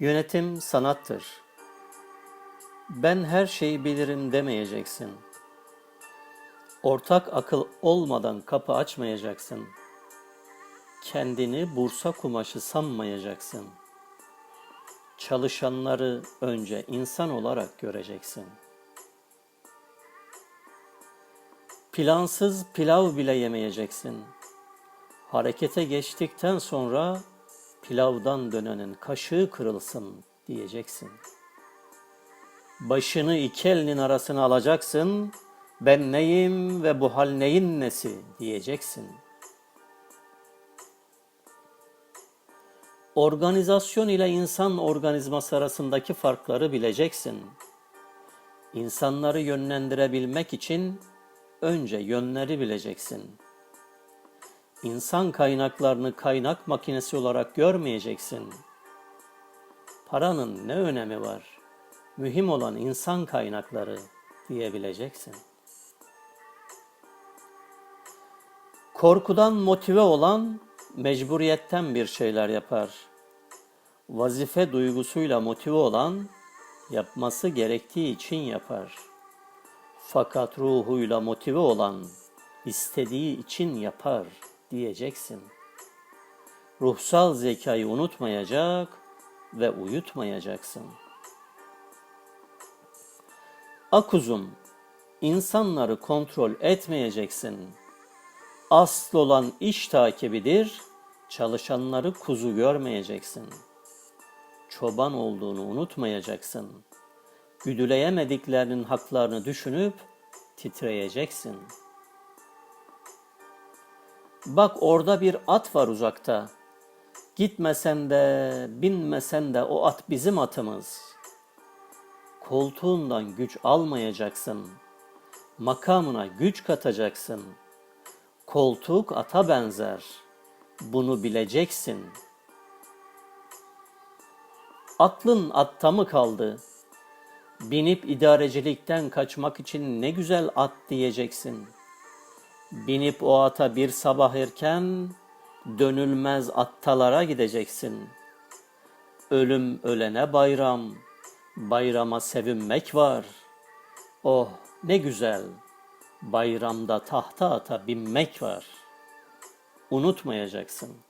Yönetim sanattır. Ben her şeyi bilirim demeyeceksin. Ortak akıl olmadan kapı açmayacaksın. Kendini bursa kumaşı sanmayacaksın. Çalışanları önce insan olarak göreceksin. Plansız pilav bile yemeyeceksin. Harekete geçtikten sonra pilavdan dönenin kaşığı kırılsın diyeceksin. Başını iki elinin arasına alacaksın. Ben neyim ve bu hal neyin nesi diyeceksin. Organizasyon ile insan organizması arasındaki farkları bileceksin. İnsanları yönlendirebilmek için önce yönleri bileceksin. İnsan kaynaklarını kaynak makinesi olarak görmeyeceksin. Paranın ne önemi var? Mühim olan insan kaynakları diyebileceksin. Korkudan motive olan mecburiyetten bir şeyler yapar. Vazife duygusuyla motive olan yapması gerektiği için yapar. Fakat ruhuyla motive olan istediği için yapar diyeceksin. Ruhsal zekayı unutmayacak ve uyutmayacaksın. Akuzum, insanları kontrol etmeyeceksin. Asıl olan iş takibidir, çalışanları kuzu görmeyeceksin. Çoban olduğunu unutmayacaksın. Güdüleyemediklerinin haklarını düşünüp titreyeceksin. Bak orada bir at var uzakta. Gitmesen de, binmesen de o at bizim atımız. Koltuğundan güç almayacaksın. Makamına güç katacaksın. Koltuk ata benzer. Bunu bileceksin. Aklın atta mı kaldı? Binip idarecilikten kaçmak için ne güzel at diyeceksin. Binip o ata bir sabah erken dönülmez attalara gideceksin. Ölüm ölene bayram, bayrama sevinmek var. Oh ne güzel, bayramda tahta ata binmek var. Unutmayacaksın.''